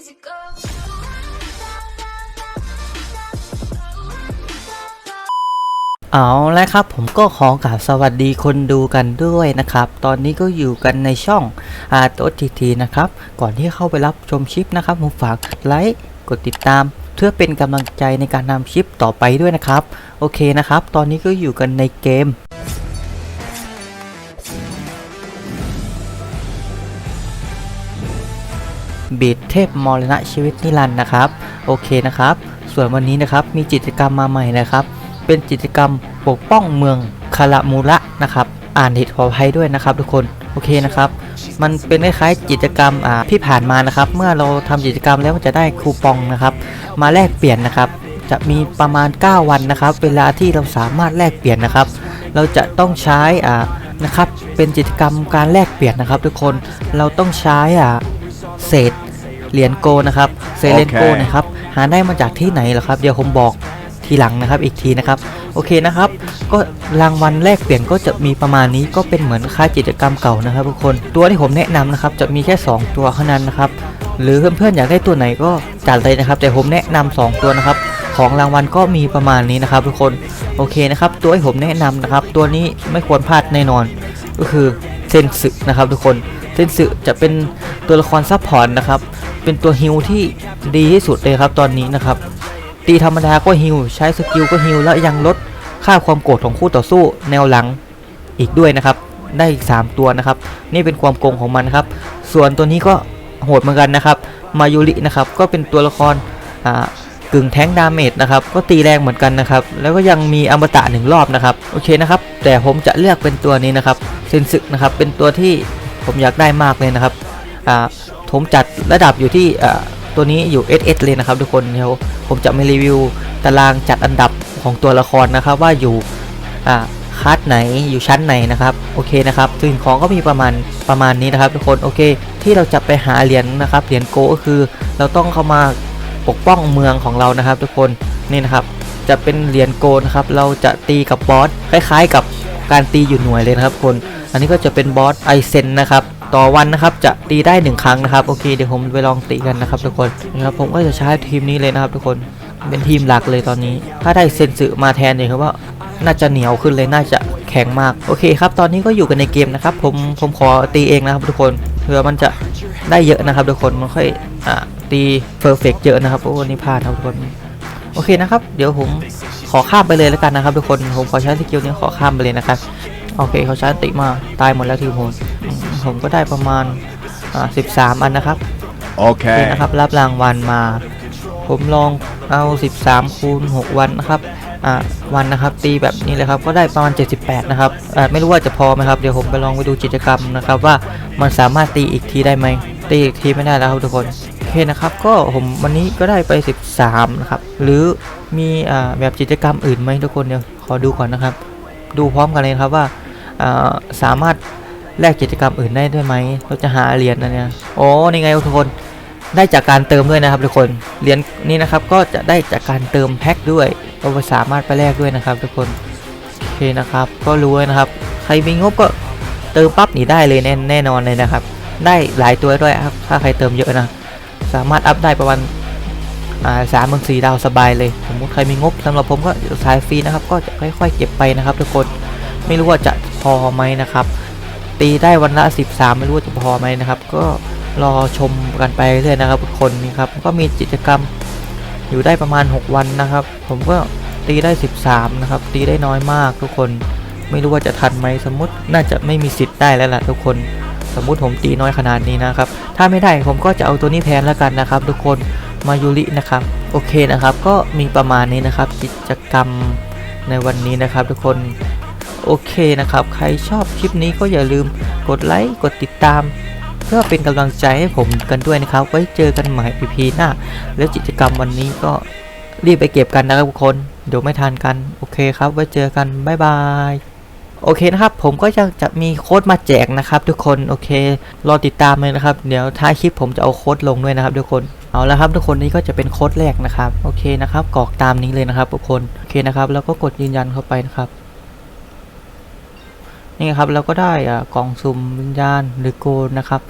easy go. เอาละครับผมก็ขอกราบสวัสดีคนดูกันด้วยนะครับ ตอนนี้ก็อยู่กันในช่องอาโตทีทีนะครับ ก่อนที่เข้าไปรับชมคลิปนะครับผมฝากไลค์กดติดตามเพื่อเป็นกำลังใจในการทำคลิปต่อไปด้วยนะครับ โอเคนะครับ ตอนนี้ก็อยู่กันในเกม บีดเทพมรณะชีวิตนิรันดร์นะครับ โอเคนะครับ ส่วนวันนี้นะครับมีกิจกรรมมาใหม่นะครับ เป็นกิจกรรมปกป้องเมืองคารามูระนะครับ อ่านผิดขออภัยด้วยนะครับ ทุกคนโอเคนะครับ มันเป็นคล้ายๆกิจกรรมอ่าที่ผ่านมานะครับ เมื่อเราทำกิจกรรมแล้วจะได้คูปองนะครับ มาแลกเปลี่ยนนะครับ จะมีประมาณ 9 วันนะครับ เวลาที่เราสามารถแลกเปลี่ยนนะครับ เราจะต้องใช้อ่านะครับ เป็นกิจกรรมการแลกเปลี่ยนนะครับ ทุกคนเราต้องใช้อ่าเศษ เหรียญโกนะครับเศษเหรียญโกโอเคนะครับหาได้มาจากที่ไหนเหรอครับเดี๋ยวผมบอกทีหลังนะครับอีกทีนะครับโอเคนะครับ ก็รางวัลแลกเปลี่ยนก็จะมีประมาณนี้ก็เป็นเหมือนค่ากิจกรรมเก่านะครับทุกคนตัวที่ผมแนะนำนะครับจะมีแค่ 2 ตัวเท่านั้นนะครับหรือเพื่อนๆอยากได้ตัวไหนก็จัดเลยนะครับ แต่ผมแนะนำ2ตัวนะครับ ของรางวัลก็มีประมาณนี้นะครับทุกคนโอเคนะครับตัวที่ผมแนะนำนะครับ ตัวนี้ไม่ควรพลาดแน่นอน ก็คือเซนสึนะครับทุกคนเซนสึจะเป็นตัวละครซับพอร์ตนะครับ เป็นตัวฮิลที่ดีที่สุดเลยครับตอนนี้นะครับ ตีธรรมดาก็ฮิลใช้สกิลก็ฮิลแล้วยังลดค่าความโกรธของคู่ต่อสู้แนวหลังอีกด้วยนะครับ ได้อีก 3 ตัวนะครับ นี่เป็นความโกงของมันครับ ส่วนตัวนี้ก็โหดเหมือนกันนะครับ มายุรินะครับ ก็เป็นตัวละครอ่ากึ่งแท้งดาเมจนะครับ ก็ตีแรงเหมือนกันนะครับ แล้วก็ยังมีอมตะหนึ่งรอบนะครับ โอเคนะครับ แต่ผมจะเลือกเป็นตัวนี้นะครับ เซนสึกนะครับ เป็นตัวที่ผมอยากได้มากเลยนะครับอ่า ผมจัดระดับอยู่ที่ตัวนี้อยู่ SS เลยนะครับทุกคนเดี๋ยวผมจะมารีวิวตารางจัดอันดับของตัวละครนะครับว่าอยู่คาดไหนอยู่ชั้นไหนนะครับโอเคนะครับสิ่งของก็มีประมาณประมาณนี้นะครับทุกคนโอเค ที่เราจะไปหาเหรียญนะครับเหรียญโกก็คือ เราต้องเข้ามาปกป้องเมืองของเรานะครับ ทุกคนนี่นะครับจะเป็นเหรียญโกนะครับเราจะตีกับบอสคล้าย ๆ กับการตีอยู่หน่วยเลยนะครับคน อันนี้ก็จะเป็นบอสไอเซนนะครับ ต่อวันนะครับจะตีได้หนึ่งครั้งนะครับโอเคเดี๋ยวผมไปลองตีกันนะครับทุกคนนะครับผมก็จะใช้ทีมนี้เลยนะครับทุกคนเป็นทีมหลักเลยตอนนี้ ถ้าได้เซนสึมาแทนเนี่ยครับว่าน่าจะเหนียวขึ้นเลยน่าจะแข็งมากโอเคครับ ตอนนี้ก็อยู่กันในเกมนะครับ ผมผมขอตีเองนะครับทุกคนเผื่อมันจะได้เยอะนะครับทุกคนมันค่อยอ่าตีเพอร์เฟกเยอะนะครับโอ้นนี้พลาดครับทุกคนโอเคนะครับ เดี๋ยวผมขอข้ามไปเลยแล้วกันนะครับทุกคนผมขอใช้สกิลนี้ขอข้ามไปเลยนะครับโอเคเขาใช้ติมาตายหมดแล้วทีมผม ผมก็ได้ประมาณอ่า13 อันนะครับ โอเค Okay. นะครับ รับรางวัลมา ผมลองเอา 13 คูณ 6 วันนะครับอ่าวันนะครับตีแบบนี้เลยครับก็ได้ประมาณ 78 นะครับอ่าไม่รู้ว่าจะพอไหมครับเดี๋ยวผมไปลองไปดูกิจกรรมนะครับ ว่ามันสามารถตีอีกทีได้ไหมตีอีกทีไม่ได้แล้วครับทุกคนโอเคนะครับก็ผมวันนี้ก็ได้ไป 13 นะครับ หรือมีอ่าแบบกิจกรรมอื่นไหมทุกคนเดี๋ยวขอดูก่อนนะครับ ดูพร้อมกันเลยนะครับว่าอ่าสามารถ แลกกิจกรรมอื่นได้ด้วยไหม เราจะหาเหรียญนะเนี่ยโอ้นี่ไงทุกคน ได้จากการเติมด้วยนะครับทุกคน เหรียญนี้นะครับก็จะได้จากการเติมแพ็คด้วยก็สามารถไปแลกด้วยนะครับ ทุกคน โอเคนะครับ ก็รู้ไว้นะครับ ใครมีงบก็เติมปั๊บหนีได้เลยแน่แน่นอนเลยนะครับ ได้หลายตัวด้วยครับ ถ้าใครเติมเยอะนะ สามารถอัพได้ประมาณอ่าสามถึงสี่ดาวสบายเลย สมมติใครมีงบสำหรับผมก็สายฟรีนะครับ ก็จะค่อยๆเก็บไปนะครับ ทุกคน ไม่รู้ว่าจะพอไหมนะครับ ตีได้วันละ 13 ไม่รู้ว่าจะพอไหมนะครับ ก็รอชมกันไปเรื่อยนะครับทุกคนนี่ครับก็มีกิจกรรมอยู่ได้ประมาณ 6 วันนะครับ ผมก็ตีได้ 13 นะครับ ตีได้น้อยมากทุกคนไม่รู้ว่าจะทันไหมสมมติน่าจะไม่มีสิทธิ์ได้แล้วล่ะทุกคน สมมุติผมตีน้อยขนาดนี้นะครับ ถ้าไม่ได้ผมก็จะเอาตัวนี้แทนแล้วกันนะครับ ทุกคนมายูรินะครับโอเคนะครับ ก็มีประมาณนี้นะครับ กิจกรรมในวันนี้นะครับ ทุกคน โอเคนะครับ ใครชอบคลิปนี้ก็อย่าลืมกดไลค์ กดติดตาม เพื่อเป็นกำลังใจให้ผมกันด้วยนะครับ ไว้เจอกันใหม่ EP หน้า แล้วกิจกรรมวันนี้ก็รีบไปเก็บกันนะครับทุกคน เดี๋ยวไม่ทันกัน โอเคครับ ไว้เจอกัน บ๊ายบายโอเคนะครับ ผมก็ยังจะมีโค้ดมาแจกนะครับทุกคนโอเค รอติดตามเลยนะครับ เดี๋ยวท้ายคลิปผมจะเอาโค้ดลงด้วยนะครับ ทุกคนเอาละครับทุกคนนี่ก็จะเป็นโค้ดแรกนะครับโอเคนะครับกรอกตามนี้เลยนะครับทุกคนโอเคนะครับแล้วก็กดยืนยันเข้าไปนะครับ นี่ครับเราก็ได้อ่ากล่องสุ่มวิญญาณหรือโกลนะครับ